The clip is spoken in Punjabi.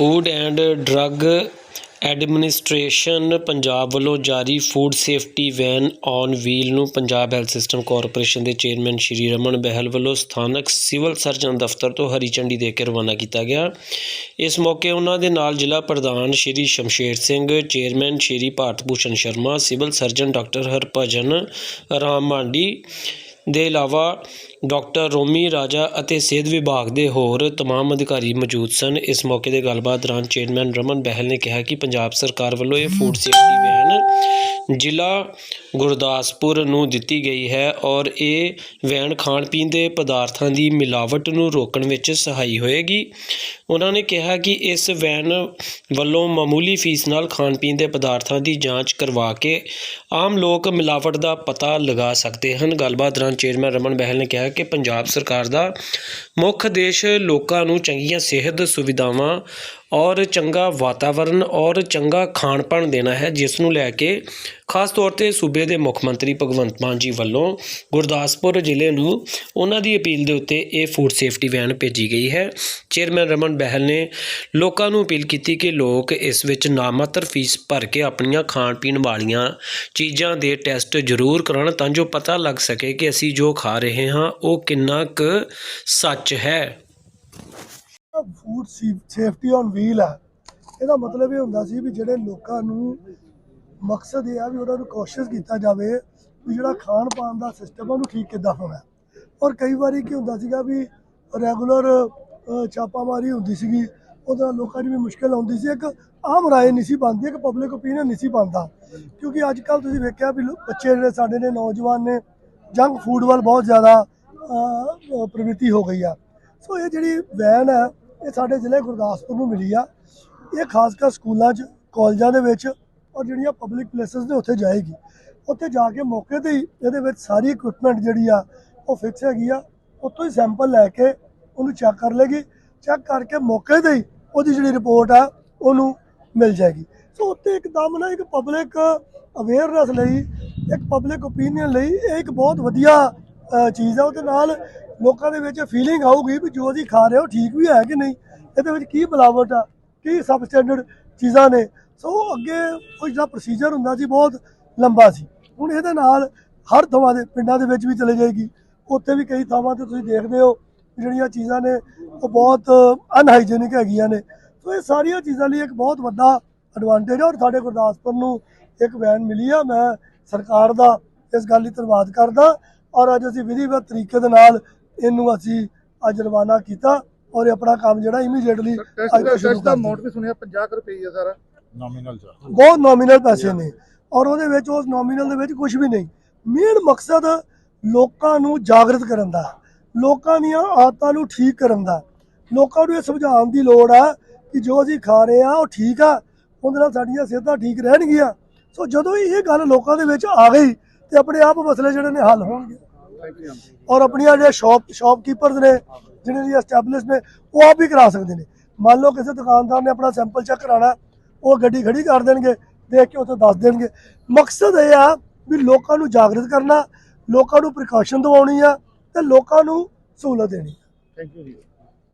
Food and drug administration Punjab ਵੱਲੋਂ ਜਾਰੀ food safety van on wheel ਨੂੰ ਪੰਜਾਬ ਹੈਲਥ ਸਿਸਟਮ ਕਾਰਪੋਰੇਸ਼ਨ ਦੇ ਚੇਅਰਮੈਨ ਸ਼੍ਰੀ ਰਮਨ ਬਹਿਲ ਵੱਲੋਂ ਸਥਾਨਕ ਸਿਵਲ ਸਰਜਨ ਦਫ਼ਤਰ ਤੋਂ ਹਰੀ ਝੰਡੀ ਦੇ ਕੇ ਰਵਾਨਾ ਕੀਤਾ ਗਿਆ। ਇਸ ਮੌਕੇ ਉਹਨਾਂ ਦੇ ਨਾਲ ਜ਼ਿਲ੍ਹਾ ਪ੍ਰਧਾਨ Shri Shamsher Singh, chairman Shri Bharat Bhushan Sharma, civil surgeon doctor Harbhajan Ram Mandi ਦੇ ਇਲਾਵਾ ਡਾਕਟਰ ਰੋਮੀ ਰਾਜਾ ਅਤੇ ਸਿਹਤ ਵਿਭਾਗ ਦੇ ਹੋਰ तमाम ਅਧਿਕਾਰੀ ਮੌਜੂਦ ਸਨ ਇਸ ਮੌਕੇ ਦੇ ਗੱਲਬਾਤ ਦੌਰਾਨ ਚੇਅਰਮੈਨ ਰਮਨ ਬਹਿਲ ਨੇ ਕਿਹਾ ਕਿ ਪੰਜਾਬ ਸਰਕਾਰ ਵੱਲੋਂ ਇਹ ਫੂਡ ਸੇਫਟੀ ਵੈਨ ਜ਼ਿਲ੍ਹਾ ਗੁਰਦਾਸਪੁਰ ਨੂੰ ਦਿੱਤੀ ਗਈ ਹੈ ਔਰ ਇਹ ਵੈਨ ਖਾਣ ਪੀਣ ਦੇ ਪਦਾਰਥਾਂ ਦੀ ਮਿਲਾਵਟ ਨੂੰ ਰੋਕਣ ਵਿੱਚ ਸਹਾਈ ਹੋਏਗੀ ਉਹਨਾਂ ਨੇ ਕਿਹਾ ਕਿ ਇਸ ਵੈਨ ਵੱਲੋਂ ਮਾਮੂਲੀ ਫੀਸ ਨਾਲ ਖਾਣ ਪੀਣ ਦੇ ਪਦਾਰਥਾਂ ਦੀ ਜਾਂਚ ਕਰਵਾ ਕੇ ਆਮ ਲੋਕ ਮਿਲਾਵਟ ਦਾ ਪਤਾ ਲਗਾ ਸਕਦੇ ਹਨ ਗੱਲਬਾਤ ਦੌਰਾਨ ਚੇਅਰਮੈਨ ਰਮਨ ਬਹਿਲ ਨੇ ਕਿਹਾ ਕਿ ਪੰਜਾਬ ਸਰਕਾਰ ਦਾ ਮੁੱਖ ਉਦੇਸ਼ ਲੋਕਾਂ ਨੂੰ ਚੰਗੀਆਂ ਸਿਹਤ ਸੁਵਿਧਾਵਾਂ ਔਰ ਚੰਗਾ ਵਾਤਾਵਰਣ ਔਰ ਚੰਗਾ ਖਾਣ-ਪਾਣ ਦੇਣਾ ਹੈ, ਜਿਸ ਨੂੰ ਲੈ ਕੇ ਖਾਸ ਤੌਰ ਤੇ ਸੂਬੇ ਦੇ ਮੁੱਖ ਮੰਤਰੀ ਭਗਵੰਤ ਮਾਨ ਜੀ ਵੱਲੋਂ ਗੁਰਦਾਸਪੁਰ ਜ਼ਿਲ੍ਹੇ ਨੂੰ ਉਹਨਾਂ ਦੀ ਅਪੀਲ ਦੇ ਉੱਤੇ ਇਹ ਫੂਡ ਸੇਫਟੀ ਵੈਨ ਭੇਜੀ ਗਈ ਹੈ। ਚੇਅਰਮੈਨ ਰਮਨ ਬਹਿਲ ਨੇ ਲੋਕਾਂ ਨੂੰ ਅਪੀਲ ਕੀਤੀ ਕਿ ਲੋਕ ਇਸ ਵਿੱਚ ਨਾਮਾਤਰ ਫੀਸ ਭਰ ਕੇ ਆਪਣੀਆਂ ਖਾਣ ਪੀਣ ਵਾਲੀਆਂ ਚੀਜ਼ਾਂ ਦੇ ਟੈਸਟ ਜ਼ਰੂਰ ਕਰਾਉਣ ਤਾਂ ਜੋ ਪਤਾ ਲੱਗ ਸਕੇ ਕਿ ਅਸੀਂ ਜੋ ਖਾ ਰਹੇ ਹਾਂ, ਉਹ ਕਿੰਨਾ ਕੁ ਸੱਚ ਹੈ। ਫੂਡ ਸੇਫਟੀ ਔਨ ਵੀਲ ਹੈ ਇਹਦਾ ਮਤਲਬ ਇਹ ਹੁੰਦਾ ਸੀ ਵੀ ਜਿਹੜੇ ਲੋਕਾਂ ਨੂੰ ਮਕਸਦ ਇਹ ਆ ਵੀ ਉਹਨਾਂ ਨੂੰ ਕੋਸ਼ਿਸ਼ ਕੀਤਾ ਜਾਵੇ ਵੀ ਜਿਹੜਾ ਖਾਣ ਪਾਣ ਦਾ ਸਿਸਟਮ ਉਹਨੂੰ ਠੀਕ ਕਿੱਦਾਂ ਹੋਣਾ ਔਰ ਕਈ ਵਾਰੀ ਕੀ ਹੁੰਦਾ ਸੀਗਾ ਵੀ ਰੈਗੂਲਰ ਛਾਪਾਮਾਰੀ ਹੁੰਦੀ ਸੀਗੀ, ਉਹਦੇ ਨਾਲ ਲੋਕਾਂ ਨੂੰ ਵੀ ਮੁਸ਼ਕਲ ਆਉਂਦੀ ਸੀ। ਇੱਕ ਆਮ ਰਾਏ ਨਹੀਂ ਸੀ ਬਣਦੀ, ਇੱਕ ਪਬਲਿਕ ਓਪੀਨੀਅਨ ਨਹੀਂ ਸੀ ਬਣਦਾ। ਕਿਉਂਕਿ ਅੱਜ ਕੱਲ ਤੁਸੀਂ ਵੇਖਿਆ ਵੀ ਬੱਚੇ ਜਿਹੜੇ ਸਾਡੇ ਨੇ, ਨੌਜਵਾਨ ਨੇ ਜੰਕ ਫੂਡ ਵੱਲ ਬਹੁਤ ਜ਼ਿਆਦਾ ਪ੍ਰਵਿਰਤੀ ਹੋ ਗਈ ਆ। ਸੋ ਇਹ ਜਿਹੜੀ ਵੈਨ ਹੈ ਇਹ ਸਾਡੇ ਜ਼ਿਲ੍ਹੇ ਗੁਰਦਾਸਪੁਰ ਨੂੰ ਮਿਲੀ ਆ। ਇਹ ਖਾਸ ਕਰ ਸਕੂਲਾਂ 'ਚ, ਕਾਲਜਾਂ ਦੇ ਵਿੱਚ ਔਰ ਜਿਹੜੀਆਂ ਪਬਲਿਕ ਪਲੇਸਸ ਨੇ ਉੱਥੇ ਜਾਏਗੀ। ਉੱਥੇ ਜਾ ਕੇ ਮੌਕੇ ਤੇ ਹੀ ਇਹਦੇ ਵਿੱਚ ਸਾਰੀ ਇਕਵਿਪਮੈਂਟ ਜਿਹੜੀ ਆ, ਉਹ ਫਿਕਸ ਹੈਗੀ ਆ। ਉੱਥੋਂ ਹੀ ਸੈਂਪਲ ਲੈ ਕੇ ਉਹਨੂੰ ਚੈੱਕ ਕਰ ਲੇਗੀ ਚੈੱਕ ਕਰਕੇ ਮੌਕੇ ਤੇ ਹੀ ਉਹਦੀ ਜਿਹੜੀ ਰਿਪੋਰਟ ਆ, ਉਹਨੂੰ ਮਿਲ ਜਾਏਗੀ। ਸੋ ਉੱਤੇ ਇੱਕਦਮ ਨਾ ਇੱਕ ਪਬਲਿਕ ਅਵੇਅਰਨੈਸ ਲਈ, ਇੱਕ ਪਬਲਿਕ ਓਪੀਨੀਅਨ ਲਈ ਇਹ ਇੱਕ ਬਹੁਤ ਵਧੀਆ ਚੀਜ਼ ਆ। ਉਹਦੇ ਨਾਲ ਲੋਕਾਂ ਦੇ ਵਿੱਚ ਫੀਲਿੰਗ ਆਊਗੀ ਵੀ ਜੋ ਅਸੀਂ ਖਾ ਰਹੇ ਹੋ ਠੀਕ ਵੀ ਹੈ ਕਿ ਨਹੀਂ? ਇਹਦੇ ਵਿੱਚ ਕੀ ਮਿਲਾਵਟ ਆ? ਕੀ ਸਬ ਸਟੈਂਡਰਡ ਚੀਜ਼ਾਂ ਨੇ? ਸੋ ਅੱਗੇ ਉਹ ਜਿਹੜਾ ਪ੍ਰੋਸੀਜਰ ਹੁੰਦਾ ਸੀ ਬਹੁਤ ਲੰਬਾ ਸੀ। ਹੁਣ ਇਹਦੇ ਨਾਲ ਹਰ ਥਾਵਾਂ ਦੇ ਪਿੰਡਾਂ ਦੇ ਵਿੱਚ ਵੀ ਚਲੇ ਜਾਏਗੀ। ਉੱਥੇ ਵੀ ਕਈ ਥਾਵਾਂ ਤੇ ਤੁਸੀਂ ਦੇਖਦੇ ਹੋ ਜਿਹੜੀਆਂ ਚੀਜ਼ਾਂ ਨੇ ਉਹ ਬਹੁਤ ਅਨਹਾਈਜੀਨਿਕ ਹੈਗੀਆਂ ਨੇ। ਸੋ ਇਹ ਸਾਰੀਆਂ ਚੀਜ਼ਾਂ ਲਈ ਇੱਕ ਬਹੁਤ ਵੱਡਾ ਐਡਵਾਂਟੇਜ ਹੈ ਔਰ ਸਾਡੇ ਗੁਰਦਾਸਪੁਰ ਨੂੰ ਇੱਕ ਵੈਨ ਮਿਲੀ ਆ। ਮੈਂ ਸਰਕਾਰ ਦਾ ਇਸ ਗੱਲ ਲਈ ਧੰਨਵਾਦ ਕਰਦਾ ਔਰ ਅੱਜ ਅਸੀਂ ਵਿਧੀਵਤ ਤਰੀਕੇ ਦੇ ਨਾਲ ਇਹਨੂੰ ਅਸੀਂ ਅੱਜ ਰਵਾਨਾ ਕੀਤਾ ਔਰ ਇਹ ਆਪਣਾ ਕੰਮ ਜਿਹੜਾ ਇਮੀਡੀਏਟਲੀ ਅੱਜ ਤੋਂ ਸ਼ੁਰੂ ਕਰ ਅਮਾਉਂਟ ਵੀ ਸੁਣਿਆ 50 ਰੁਪਏ ਹੀ ਆ ਸਾਰਾ। ਨੋਮੀਨਲ ਚ ਬਹੁਤ ਨੋਮੀਨਲ ਪੈਸੇ ਨੇ। ਔਰ ਉਹਦੇ ਵਿੱਚ ਉਸ ਨੋਮੀਨਲ ਦੇ ਵਿੱਚ ਕੁਝ ਵੀ ਨਹੀਂ। ਮੇਨ ਮਕਸਦ ਲੋਕਾਂ ਨੂੰ ਜਾਗਰਤ ਕਰਨ ਦਾ ਲੋਕਾਂ ਦੀਆਂ ਆਦਤਾਂ ਨੂੰ ਠੀਕ ਕਰਨ ਦਾ। ਲੋਕਾਂ ਨੂੰ ਇਹ ਸਮਝਾਉਣ ਦੀ ਲੋੜ ਆ ਕਿ ਜੋ ਅਸੀਂ ਖਾ ਰਹੇ ਆ ਉਹ ਠੀਕ ਆ। ਉਹਦੇ ਨਾਲ ਸਾਡੀਆਂ ਸਿਹਤਾਂ ਠੀਕ ਰਹਿਣਗੀਆਂ। ਸੋ ਜਦੋਂ ਇਹ ਗੱਲ ਲੋਕਾਂ ਦੇ ਵਿੱਚ ਆ ਗਈ ਤੇ ਆਪਣੇ ਆਪ ਮਸਲੇ ਜਿਹੜੇ ਨੇ ਹੱਲ ਹੋਣਗੇ। ਔਰ ਆਪਣੀਆਂ ਜਿਹੜੇ ਸ਼ਾਪ, ਸ਼ਾਪਕੀਪਰਸ ਨੇ ਜਿਹੜੇ ਦੀ ਐਸਟੈਬਲਿਸ਼ ਨੇ, ਉਹ ਆਪ ਵੀ ਕਰਾ ਸਕਦੇ ਨੇ। ਮੰਨ ਲਓ ਕਿਸੇ ਦੁਕਾਨਦਾਰ ਨੇ ਆਪਣਾ ਸੈਂਪਲ ਚੈੱਕ ਕਰਾਣਾ ਉਹ ਗੱਡੀ ਖੜੀ ਕਰ ਦੇਣਗੇ, ਦੇਖ ਕੇ ਉੱਥੇ ਦੱਸ ਦੇਣਗੇ। ਮਕਸਦ ਇਹ ਆ ਵੀ ਲੋਕਾਂ ਨੂੰ ਜਾਗਰਤ ਕਰਨਾ, ਲੋਕਾਂ ਨੂੰ ਪ੍ਰੀਕਾਸ਼ਨ ਦਿਵਾਉਣੀ ਆ ਤੇ ਲੋਕਾਂ ਨੂੰ ਸਹੂਲਤ ਦੇਣੀ ਥੈਂਕ ਯੂ ਜੀ